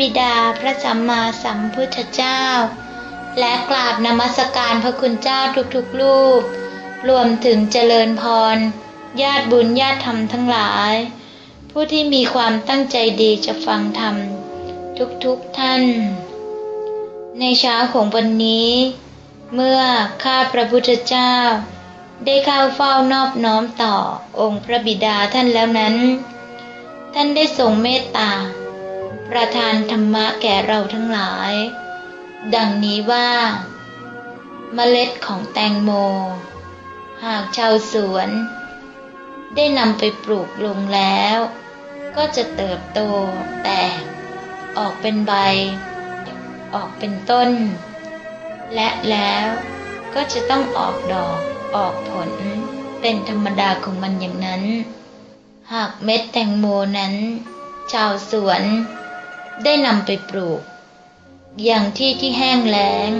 พระบิดาพระสัมมาสัมพุทธเจ้า และกราบนมัสการพระคุณเจ้าทุกๆรูป รวมถึงเจริญพร ญาติบุญญาติธรรมทั้งหลาย ผู้ที่มีความตั้งใจดีจะฟังธรรม ทุกๆท่าน ในเช้าของวันนี้ เมื่อข้าพระพุทธเจ้า ได้เข้าเฝ้านอบน้อมต่อองค์พระบิดาท่านแล้วนั้น ท่านได้ทรงเมตตา ประทานธรรมะแก่เราทั้งหลาย ดังนี้ว่า เมล็ดของแตงโม หากชาวสวน ได้นำไปปลูกลงแล้ว ก็จะเติบโตแตก ออกเป็นใบ ออกเป็นต้น และแล้วก็จะต้องออกดอกออกผลเป็นธรรมดาของมันอย่างนั้น หากเม็ดแตงโมนั้น ชาวสวน ได้นำไปปลูก อย่างที่ที่แห้งแล้ง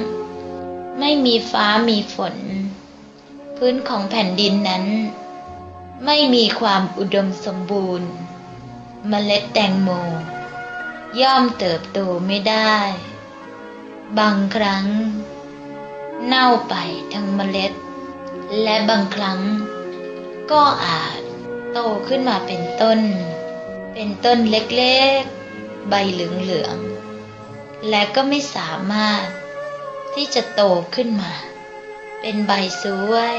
ไม่มีฟ้ามีฝน พื้นของแผ่นดินนั้น ไม่มีความอุดมสมบูรณ์เมล็ดแตงโม ย่อมเติบโตไม่ได้ บางครั้ง เน่าไปทั้งเมล็ด และบางครั้ง ก็อาจโตขึ้นมาเป็นต้น เป็นต้นเล็กๆ ใบเหลืองๆ และก็ไม่สามารถที่จะโตขึ้นมา เป็นใบสวย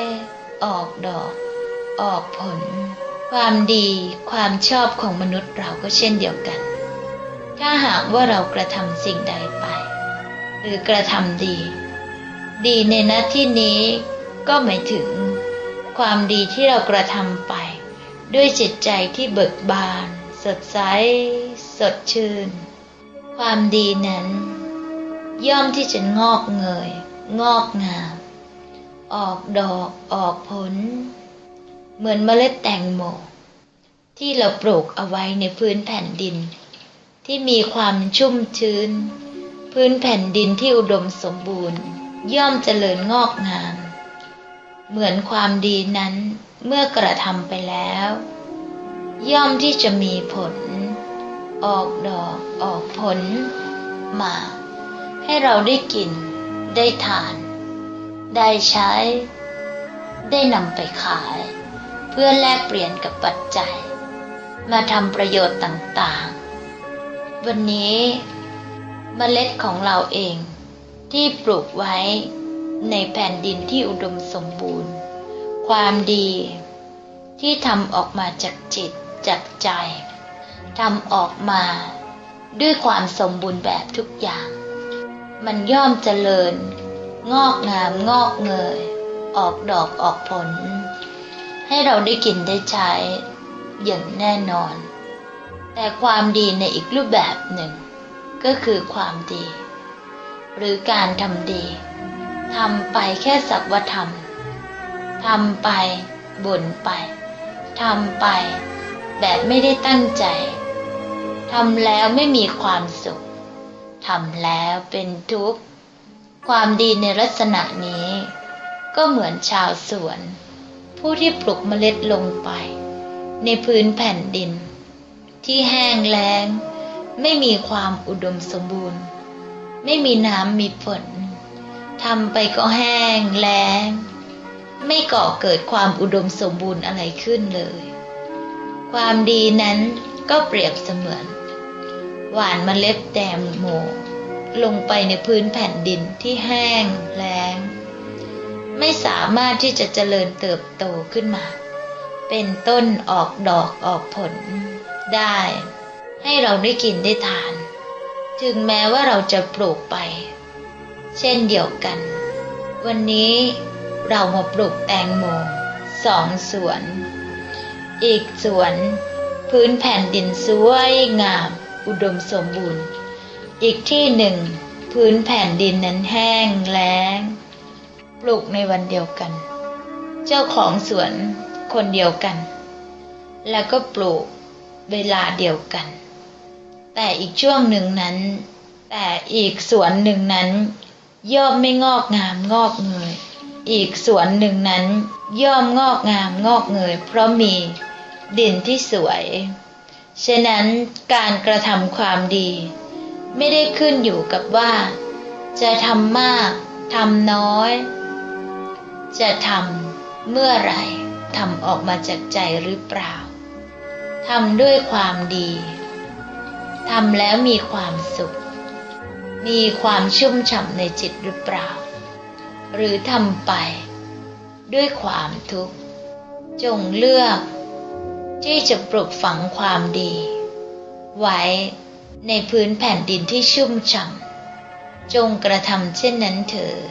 ออกดอก ออกผล ความดีความชอบของมนุษย์เราก็เช่นเดียวกัน ถ้าหากว่าเรากระทำสิ่งใดไป หรือกระทำดี ดีในหน้าที่นี้ก็หมายถึง ความดีที่เรากระทำไป ด้วยจิตใจที่เบิกบาน สดใส สดชื่น ความดีนั้น ย่อมที่จะงอกเงย งอกงาม ออกดอกออกผล เหมือนเมล็ดแตงโม ที่เราปลูกเอาไว้ในพื้นแผ่นดิน ที่มีความชุ่มชื้น พื้นแผ่นดินที่อุดมสมบูรณ์ ย่อมเจริญงอกงาม เหมือนความดีนั้นเมื่อกระทำไปแล้ว ย่อมที่จะมีผล ออกดอกออกผล มา ให้เราได้กิน ได้ทาน ได้ใช้ ได้นำไปขาย เพื่อแลกเปลี่ยนกับปัจจัย มาทำประโยชน์ต่างๆ วันนี้เมล็ดของเราเองที่ปลูกไว้ในแผ่นดินที่อุดมสมบูรณ์ ความดีที่ทำออกมาจากจิต จากใจทำออกมาด้วยความสมบูรณ์แบบทุกอย่าง มันย่อมเจริญ งอกงามงอกเงย ออกดอกออกผล ให้เราได้กินได้ใช้ อย่างแน่นอน แต่ความดีในอีกรูปแบบหนึ่ง ก็คือความดี หรือการทำดีทำไปแค่สักว่าทำทำไปบ่นไปทำไป แบบไม่ได้ตั้งใจทำแล้วไม่มีความสุขทำแล้วเป็นทุกข์ ความดีในลักษณะนี้ ก็เหมือนชาวสวน ผู้ที่ปลูกเมล็ดลงไป ในพื้นแผ่นดิน ที่แห้งแล้ง ไม่มีความอุดมสมบูรณ์ ไม่มีน้ำมีฝนทำไปก็แห้งแล้ง ไม่ก่อเกิดความอุดมสมบูรณ์อะไรขึ้นเลย ความดีนั้นก็เปรียบเสมือน หวานมเมล็ดแตงโมลงไปในพื้นแผ่นดินที่แห้งแล้ง ไม่สามารถที่จะเจริญเติบโตขึ้นมา เป็นต้นออกดอกออกผลได้ ให้เราได้กินได้ทาน ถึงแม้ว่าเราจะปลูกไป เช่นเดียวกัน วันนี้เรามาปลูกแตงโมสองสวน อีกสวน พื้นแผ่นดินสวยงาม อุดมสมบูรณ์ อีกที่หนึ่ง พื้นแผ่นดินนั้นแห้งแล้ง ปลูกในวันเดียวกัน เจ้าของสวนคนเดียวกัน แล้วก็ปลูกเวลาเดียวกัน แต่อีกช่วงหนึ่งนั้น แต่อีกสวนหนึ่งนั้น ย่อมไม่งอกงามงอกเงยอีกสวนหนึ่งนั้นย่อมงอกงามงอกเงยเพราะมี ดินที่สวย ฉะนั้นการกระทำความดี ไม่ได้ขึ้นอยู่กับว่า จะทำมากทำน้อย จะทำเมื่อไหร่ทำออกมาจากใจหรือเปล่าทำด้วยความดีทำแล้วมีความสุข มีความชุ่มฉ่ำในจิตหรือเปล่า หรือทำไป ด้วยความทุกข์ จงเลือก ที่จะปลูกฝังความดี ไว้ในพื้นแผ่นดินที่ชุ่มฉ่ำจงกระทำเช่นนั้นเถิด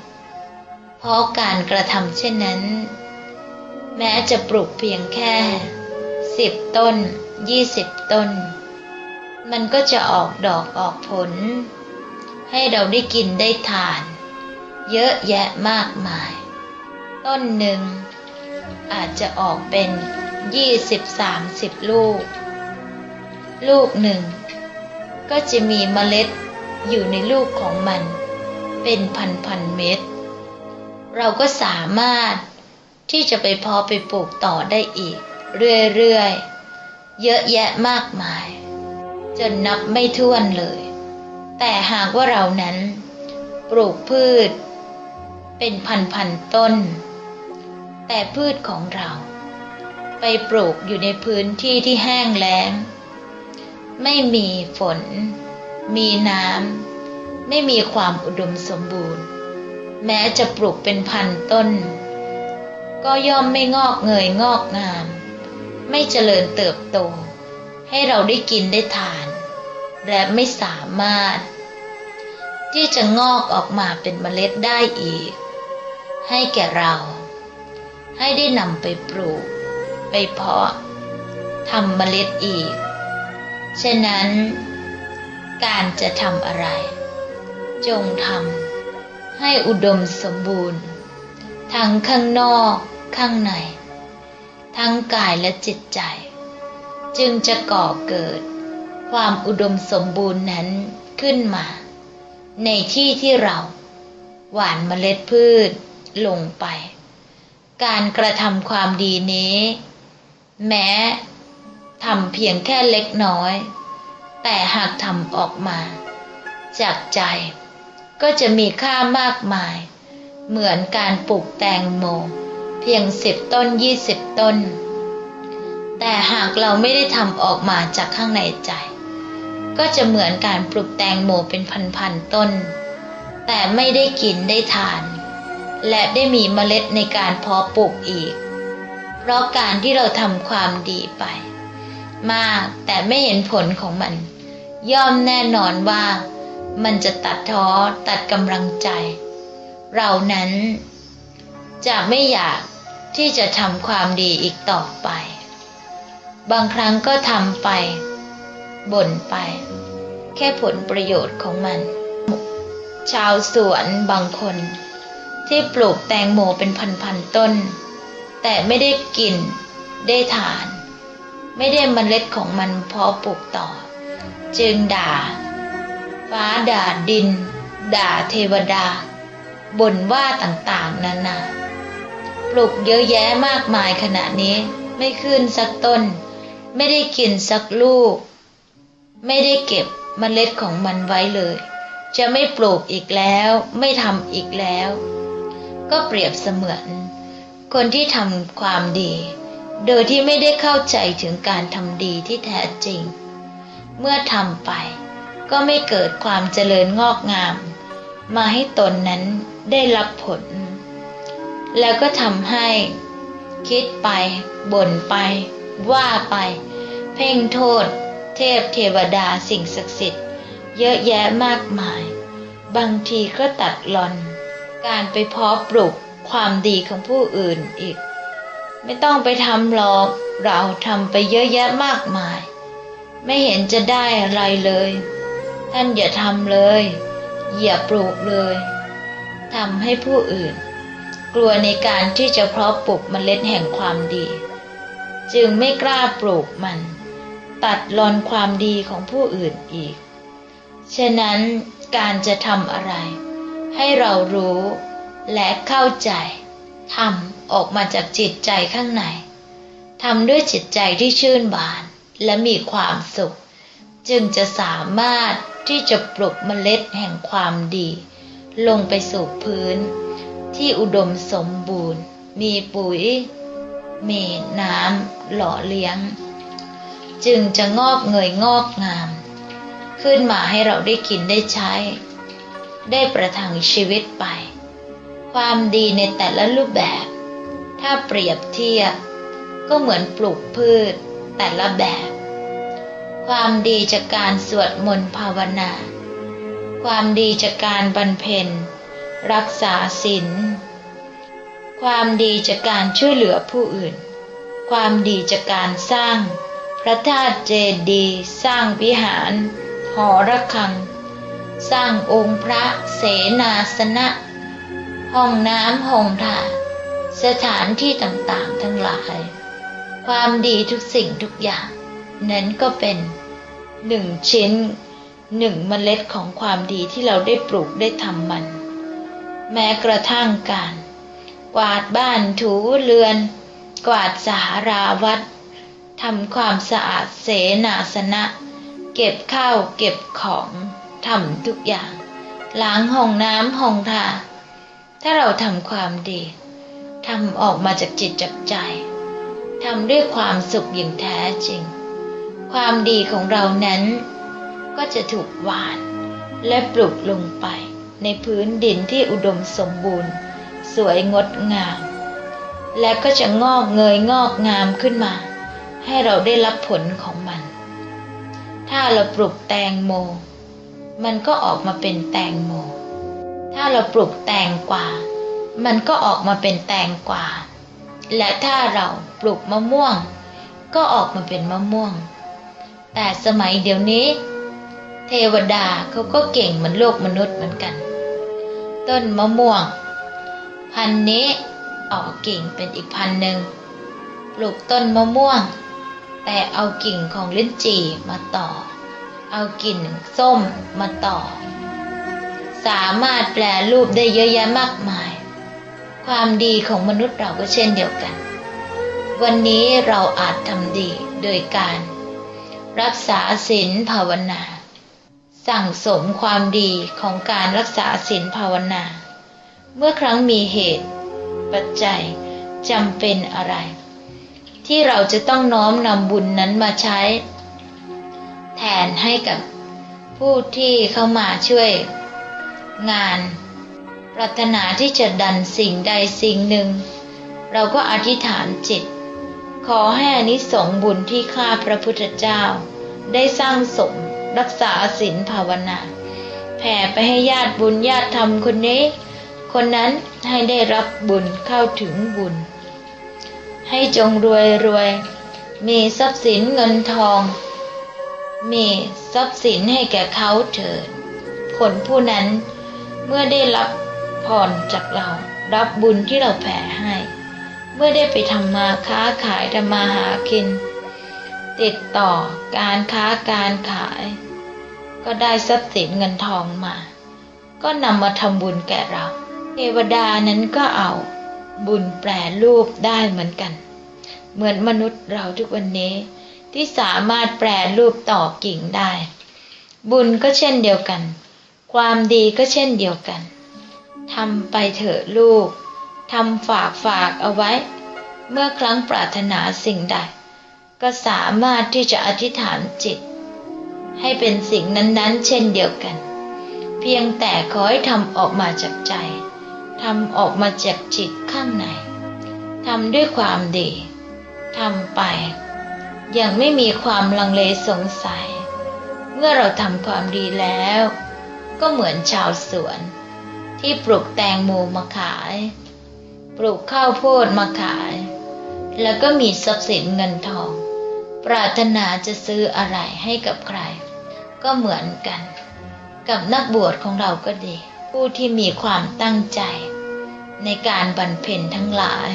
เพราะการกระทำเช่นนั้น แม้จะปลูกเพียงแค่สิบต้นยี่สิบต้น มันก็จะออกดอกออกผล ให้เราได้กินได้ทาน เยอะแยะมากมาย ต้นหนึ่งอาจจะออกเป็น ยี่สิบสามสิบลูก ลูกหนึ่ง ก็จะมีเมล็ดอยู่ในลูกของมัน เป็นพันพันเม็ด เราก็สามารถที่จะไปพาะไปปลูกต่อได้อีก เรื่อยๆ เยอะแยะมากมาย จนนับไม่ถ้วนเลย แต่หากว่าเรานั้น ปลูกพืช เป็นพันๆต้น แต่พืชของเรา ไปปลูกอยู่ในพื้นที่ที่แห้งแล้ง ไม่มีฝน มีน้ำ ไม่มีความอุดมสมบูรณ์ แม้จะปลูกเป็นพันต้น ก็ย่อมไม่งอกเงยงอกงาม ไม่เจริญเติบโต ให้เราได้กินได้ทาน และไม่สามารถ ที่จะงอกออกมาเป็นเมล็ดได้อีก ให้แก่เรา ให้ได้นำไปปลูก ไปเพาะทำเมล็ดอีก ฉะนั้น การจะทำอะไร จงทำให้อุดมสมบูรณ์ ทั้งข้างนอกข้างใน ทั้งกายและจิตใจ จึงจะก่อเกิดความอุดมสมบูรณ์นั้นขึ้นมา ในที่ที่เรา หว่านเมล็ดพืชลงไป การกระทำความดีนี้ แม้ทำเพียงแค่เล็กน้อย แต่หากทำออกมา จากใจก็จะมีค่ามากมาย เหมือนการปลูกแตงโม เพียงสิบต้นยี่สิบต้น แต่หากเราไม่ได้ทำออกมาจากข้างในใจ ก็จะเหมือนการปลูกแตงโมเป็นพันๆต้น แต่ไม่ได้กินได้ทาน และได้มีเมล็ดในการเพาะปลูกอีก ราะการที่เราทำความดีไป มากแต่ไม่เห็นผลของมัน ย่อมแน่นอนว่า มันจะตัดท้อตัดกำลังใจ เรานั้นจะไม่อยากที่จะทำความดีอีกต่อไป บางครั้งก็ทำไปบ่นไป แค่ผลประโยชน์ของมัน ชาวสวนบางคน ที่ปลูกแตงโมเป็นพันๆต้น แต่ไม่ได้กินได้ทาน ไม่ได้มเมล็ดของมันพาะปลูกต่อ จึงด่า ฟ้าด่าดิน ด่าเทวดาบ่นว่าต่างๆนานาปลูกเยอะแยะมากมายขณะนี้ไม่ขึ้นสักต้น ไม่ได้กินสักลูก ไม่ได้เก็บมเมล็ดของมันไว้เลย จะไม่ปลูกอีกแล้ว ไม่ทำอีกแล้ว ก็เปรียบเสมือน คนที่ทำความดี โดยที่ไม่ได้เข้าใจถึงการทำดีที่แท้จริง เมื่อทำไปก็ไม่เกิดความเจริญงอกงาม มาให้ตนนั้นได้รับผล แล้วก็ทำให้คิดไปบ่นไป ว่าไป เพ่งโทษ เทพเทวดาสิ่งศักดิ์สิทธิ์ เยอะแยะมากมาย บางทีก็ตัดหลอน การไปเพาะปลูก ความดีของผู้อื่นอีก ไม่ต้องไปทำหรอกเราทำไปเยอะแยะมากมาย ไม่เห็นจะได้อะไรเลย ท่านอย่าทำเลยอย่าปลูกเลยทำให้ผู้อื่น กลัวในการที่จะเพาะปลูกเมล็ดแห่งความดี จึงไม่กล้าปลูกมัน ตัดรอนความดีของผู้อื่นอีก ฉะนั้นการจะทำอะไร ให้เรารู้ และเข้าใจทำออกมาจากจิตใจข้างในทำด้วยจิตใจที่ชื่นบานและมีความสุข จึงจะสามารถที่จะปลุกเมล็ดแห่งความดี ลงไปสู่พื้น ที่อุดมสมบูรณ์ มีปุ๋ย มีน้ำหล่อเลี้ยง จึงจะงอกเงยงอกงาม ขึ้นมาให้เราได้กินได้ใช้ ได้ประทังชีวิตไป ความดีในแต่ละรูปแบบ ถ้าเปรียบเทียบ ก็เหมือนปลูกพืชแต่ละแบบ ความดีจากการสวดมนต์ภาวนา ความดีจากการบรรเพ็ญ รักษาศีลความดีจากการช่วยเหลือผู้อื่น ความดีจากการสร้าง พระธาตุเจดีย์สร้างวิหาร หอระฆัง สร้างองค์พระเสนาสนะ ห้องน้ำห้องท่าสถานที่ต่างๆทั้งหลาย ความดีทุกสิ่งทุกอย่าง นั้นก็เป็นหนึ่งชิ้นหนึ่งเมล็ดของความดีที่เราได้ปลูกได้ทำมัน แม้กระทั่งการ กวาดบ้านถูเรือน กวาดสาราวัดทำความสะอาดเสนาสนะ เก็บข้าวเก็บของทำทุกอย่าง ล้างห้องน้ำห้องท่า ถ้าเราทำความดีทำออกมาจากจิตจากใจทำด้วยความสุขอย่างแท้จริง ความดีของเรานั้น ก็จะถูกหวานและปลูกลงไป ในพื้นดินที่อุดมสมบูรณ์ สวยงดงาม และก็จะงอกเงยงอกงามขึ้นมา ให้เราได้รับผลของมัน ถ้าเราปลูกแตงโม มันก็ออกมาเป็นแตงโม ถ้าเราปลูกแตงกวา มันก็ออกมาเป็นแตงกวา และถ้าเราปลูกมะม่วง ก็ออกมาเป็นมะม่วง แต่สมัยเดี๋ยวนี้ เทวดาเขาก็เก่งเหมือนโลกมนุษย์เหมือนกัน ต้นมะม่วง พันนี้ออกกิ่งเป็นอีกพันหนึ่ง ปลูกต้นมะม่วง แต่เอากิ่งของลิ้นจี่มาต่อ เอากิ่งส้มมาต่อ สามารถแปลรูปได้เยอะแยะมากมาย ความดีของมนุษย์เราก็เช่นเดียวกัน วันนี้เราอาจทำดีโดยการ รักษาศีลภาวนา สั่งสมความดีของการรักษาศีลภาวนา เมื่อครั้งมีเหตุ ปัจจัยจำเป็นอะไร ที่เราจะต้องน้อมนำบุญนั้นมาใช้ แทนให้กับผู้ที่เข้ามาช่วย งาน ปรารถนาที่จะดันสิ่งใดสิ่งหนึ่ง เราก็อธิษฐานจิต ขอให้อนิสงบุญที่ข้าพระพุทธเจ้า ได้สร้างสมรักษาศีลภาวนา แผ่ไปให้ญาติบุญญาติธรรมคนนี้ คนนั้นให้ได้รับบุญเข้าถึงบุญ ให้จงรวยรวย มีทรัพย์สินเงินทอง มีทรัพย์สินให้แก่เขาเถิดคนผู้นั้น เมื่อได้รับพรจากเรา รับบุญที่เราแผ่ให้ เมื่อได้ไปทำมาค้าขายทำมาหากิน ติดต่อการค้าการขาย ก็ได้ทรัพย์สินเงินทองมา ก็นำมาทำบุญแก่เรา เทวดานั้นก็เอาบุญแปรรูปได้เหมือนกัน เหมือนมนุษย์เราทุกวันนี้ที่สามารถแปรรูปต่อกิ่งได้ บุญก็เช่นเดียวกัน ความดีก็เช่นเดียวกันทำไปเถอะลูกทำฝากฝากเอาไว้ เมื่อครั้งปรารถนาสิ่งใด ก็สามารถที่จะอธิษฐานจิต ให้เป็นสิ่งนั้นๆ เช่นเดียวกัน เพียงแต่ขอให้ทำออกมาจากใจทำออกมาจากจิตข้างในทำด้วยความดีทำไปอย่างไม่มีความลังเลสงสัย เมื่อเราทำความดีแล้ว ก็เหมือนชาวสวน ที่ปลูกแตงโมมาขาย ปลูกข้าวโพดมาขาย แล้วก็มีทรัพย์สินเงินทอง ปรารถนาจะซื้ออะไรให้กับใคร ก็เหมือนกัน กับนักบวชของเราก็ดี ผู้ที่มีความตั้งใจ ในการบรรเพ็ญทั้งหลาย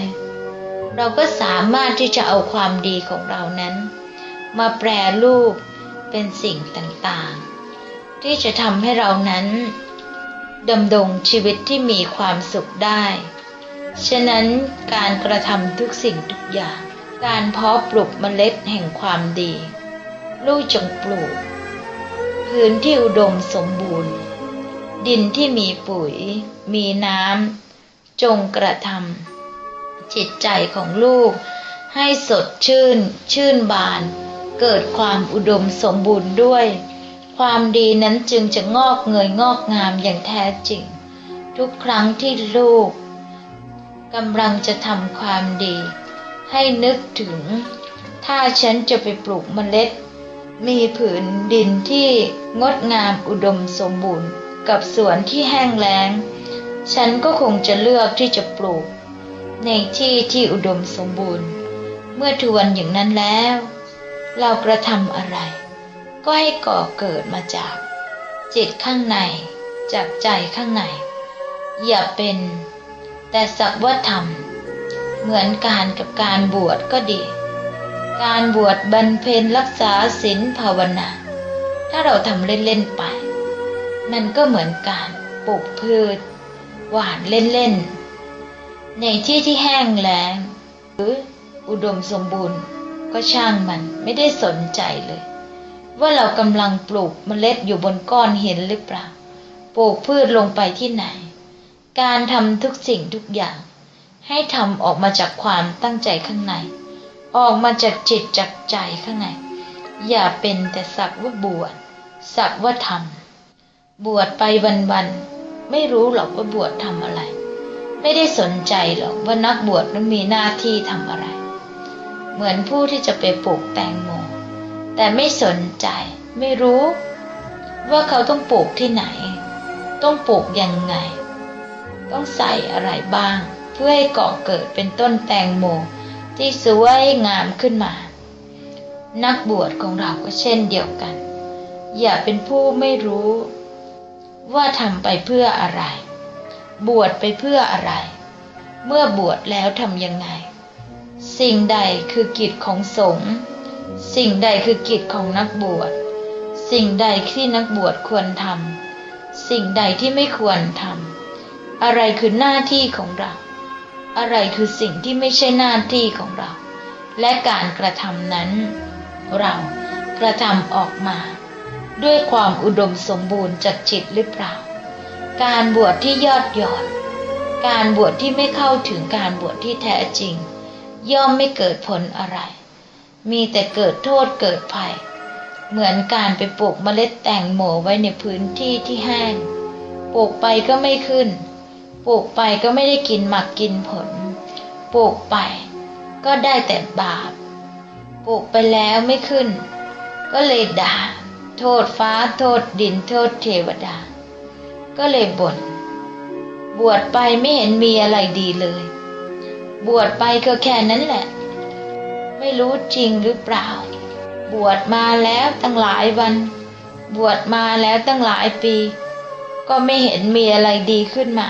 เราก็สามารถที่จะเอาความดีของเรานั้น มาแปรรูปเป็นสิ่งต่างๆ ที่จะทำให้เรานั้นดำรงชีวิตที่มีความสุขได้ ฉะนั้นการกระทำทุกสิ่งทุกอย่าง การเพาะปลูกเมล็ดแห่งความดี ลูกจงปลูก พื้นที่อุดมสมบูรณ์ ดินที่มีปุ๋ย มีน้ำจงกระทำจิตใจของลูก ให้สดชื่น ชื่นบาน เกิดความอุดมสมบูรณ์ด้วย ความดีนั้นจึงจะงอกเงยงอกงามอย่างแท้จริง ทุกครั้งที่ลูกกำลังจะทำความดี ให้นึกถึง ถ้าฉันจะไปปลูกเมล็ด มีผืนดินที่งดงามอุดมสมบูรณ์ กับสวนที่แห้งแล้ง ฉันก็คงจะเลือกที่จะปลูก ในที่ที่อุดมสมบูรณ์ เมื่อทวนอย่างนั้นแล้ว เรากระทำอะไร ก็ให้ก่อเกิดมาจาก จิตข้างในจากใจข้างใน อย่าเป็น แต่สักว่าทำเหมือนการกับการบวชก็ดี การบวชบรรเพนรักษาศีลภาวนา ถ้าเราทำเล่น ๆ ไปมันก็เหมือนการปลูกพืช หวานเล่น ๆ ในที่ที่แห้งแล้ง หรืออุดมสมบูรณ์ก็ช่างมันไม่ได้สนใจเลย ว่าเรากำลังปลูกเมล็ดอยู่บนก้อนหินหรือเปล่า ปลูกพืชลงไปที่ไหน การทำทุกสิ่งทุกอย่าง ให้ทำออกมาจากความตั้งใจข้างใน ออกมาจากจิตจากใจข้างใน อย่าเป็นแต่สักว่าบวชสักว่าทำบวชไปวันๆไม่รู้หรอกว่าบวชทำอะไร ไม่ได้สนใจหรอกว่านักบวชนั้นมีหน้าที่ทำอะไร เหมือนผู้ที่จะไปปลูกแตงโม แต่ไม่สนใจ ไม่รู้ ว่าเขาต้องปลูกที่ไหน ต้องปลูกยังไง ต้องใส่อะไรบ้าง เพื่อให้ก่อเกิดเป็นต้นแตงโมที่สวยงามขึ้นมา นักบวชของเราก็เช่นเดียวกัน อย่าเป็นผู้ไม่รู้ ว่าทำไปเพื่ออะไร บวชไปเพื่ออะไร เมื่อบวชแล้วทำยังไง สิ่งใดคือกิจของสงฆ์ สิ่งใดคือกิจของนักบวช สิ่งใดที่นักบวชควรทำ สิ่งใดที่ไม่ควรทำ อะไรคือหน้าที่ของเรา อะไรคือสิ่งที่ไม่ใช่หน้าที่ของเรา และการกระทำนั้น เรากระทำออกมา ด้วยความอุดมสมบูรณ์จากจิตหรือเปล่า การบวชที่ยอดยอดการบวชที่ไม่เข้าถึงการบวชที่แท้จริง ย่อมไม่เกิดผลอะไร มีแต่เกิดโทษเกิดภัย เหมือนการไปปลูกเมล็ดแตงโมไว้ในพื้นที่ที่แห้ง ปลูกไปก็ไม่ขึ้น ปลูกไปก็ไม่ได้กินหมักกินผล ปลูกไปก็ได้แต่บาป ปลูกไปแล้วไม่ขึ้น ก็เลยด่า โทษฟ้าโทษดินโทษเทวดา ก็เลยบ่น บวชไปไม่เห็นมีอะไรดีเลย บวชไปก็แค่นั้นแหละ ไม่รู้จริงหรือเปล่า บวชมาแล้วตั้งหลายวัน บวชมาแล้วตั้งหลายปี ก็ไม่เห็นมีอะไรดีขึ้นมา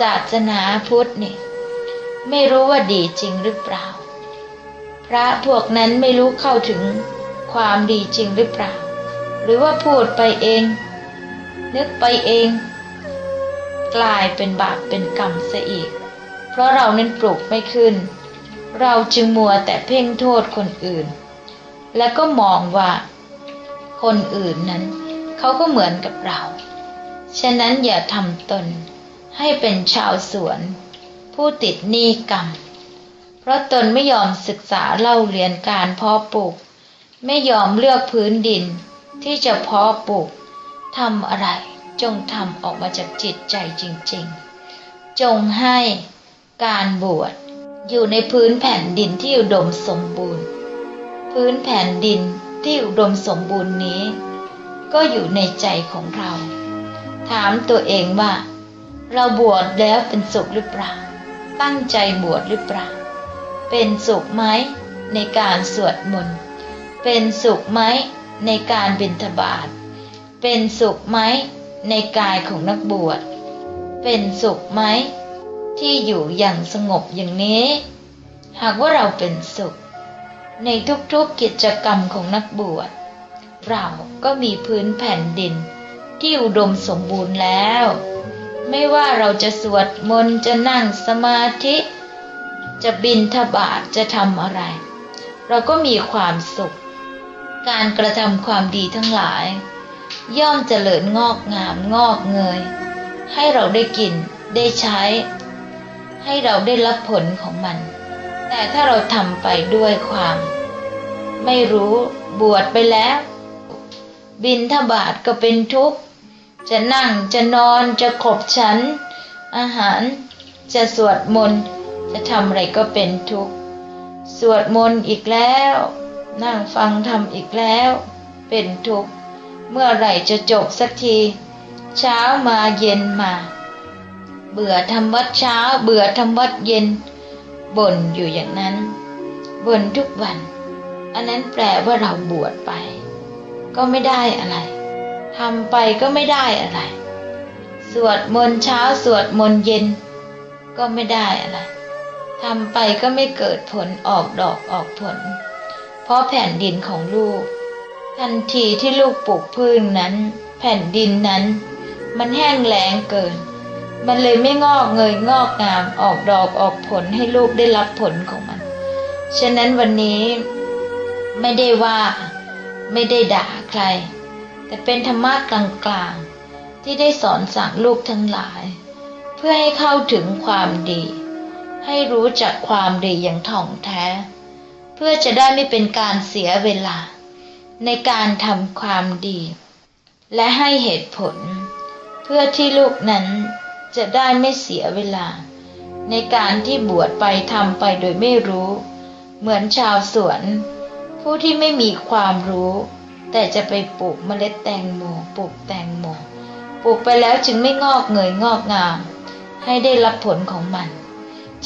ศาสนาพุทธนี่ ไม่รู้ว่าดีจริงหรือเปล่า พระพวกนั้นไม่รู้เข้าถึงความดีจริงหรือเปล่า หรือว่าพูดไปเอง นึกไปเอง กลายเป็นบาปเป็นกรรมซะอีก เพราะเรานั้นปลูกไม่ขึ้น เราจึงมัวแต่เพ่งโทษคนอื่น และก็มองว่า คนอื่นนั้น เขาก็เหมือนกับเรา ฉะนั้นอย่าทำตนให้เป็นชาวสวน ผู้ติดหนี้กรรม เพราะตนไม่ยอมศึกษาเล่าเรียนการเพาะปลูก ไม่ยอมเลือกพื้นดินที่จะเพาะปลูกทำอะไรจงทำออกมาจากจิตใจจริง ๆ จงให้การบวช อยู่ในพื้นแผ่นดินที่อุดมสมบูรณ์ พื้นแผ่นดินที่อุดมสมบูรณ์นี้ ก็อยู่ในใจของเรา ถามตัวเองว่า เราบวชแล้วเป็นสุขหรือเปล่า ตั้งใจบวชหรือเปล่า เป็นสุขไหมในการสวดมนต์ เป็นสุขไหมในการบิณฑบาต เป็นสุขไหมในกายของนักบวช เป็นสุขไหม ที่อยู่อย่างสงบอย่างนี้ หากว่าเราเป็นสุข ในทุกๆกิจกรรมของนักบวชเราก็มีพื้นแผ่นดิน ที่อุดมสมบูรณ์แล้ว ไม่ว่าเราจะสวดมนต์จะนั่งสมาธิ จะบินทบาทจะทำอะไร เราก็มีความสุข การกระทำความดีทั้งหลาย ย่อมเจริญงอกงามงอกเงย ให้เราได้กินได้ใช้ ให้เราได้รับผลของมัน แต่ถ้าเราทำไปด้วยความ ไม่รู้บวชไปแล้ว บินทบาทก็เป็นทุกข์ จะนั่งจะนอนจะขบฉัน อาหารจะสวดมนต์จะทำอะไรก็เป็นทุกข์ สวดมนต์อีกแล้ว นั่งฟังทำอีกแล้ว เป็นทุกข์ เมื่อไหร่จะจบสักที เช้ามาเย็นมา เบื่อทำวัดเช้า เบื่อทำวัดเย็นบ่นอยู่อย่างนั้นบ่นทุกวัน อันนั้นแปลว่าเราบวชไป ก็ไม่ได้อะไรทำไปก็ไม่ได้อะไร สวดมนต์เช้าสวดมนต์เย็น ก็ไม่ได้อะไรทำไปก็ไม่เกิดผลออกดอกออกผล เพราะแผ่นดินของลูก ทันทีที่ลูกปลูกพืชนั้น แผ่นดินนั้น มันแห้งแล้งเกิน มันเลยไม่งอกเงยงอกงามออกดอกออกผลให้ลูกได้รับผลของมัน ฉะนั้นวันนี้ไม่ได้ว่าไม่ได้ด่าใคร แต่เป็นธรรมะกลางๆ ที่ได้สอนสั่งลูกทั้งหลาย เพื่อให้เข้าถึงความดี ให้รู้จักความดีอย่างถ่องแท้ เพื่อจะได้ไม่เป็นการเสียเวลา ในการทำความดี และให้เหตุผล เพื่อที่ลูกนั้น จะได้ไม่เสียเวลา ในการที่บวชไปทำไปโดยไม่รู้ เหมือนชาวสวน ผู้ที่ไม่มีความรู้ แต่จะไปปลูกเมล็ดแตงโมปลูกแตงโมปลูกไปแล้วจึงไม่งอกเงยงอกงาม ให้ได้รับผลของมัน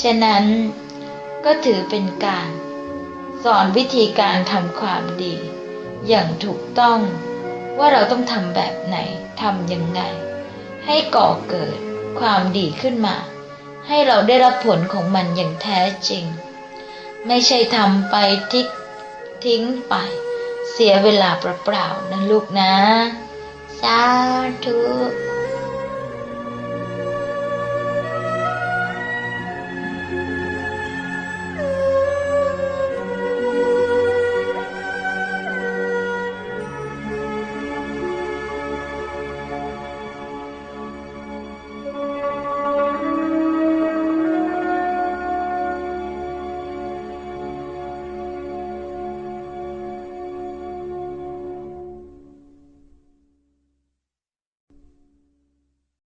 ฉะนั้นก็ถือเป็นการสอนวิธีการทำความดี อย่างถูกต้องว่าเราต้องทำแบบไหนทำยังไง ให้ก่อเกิด ความดีขึ้นมา ให้เราได้รับผลของมันอย่างแท้จริง ไม่ใช่ทำไปทิกทิ้งไป เสียเวลาเปล่าๆนะลูกนะ สาธุ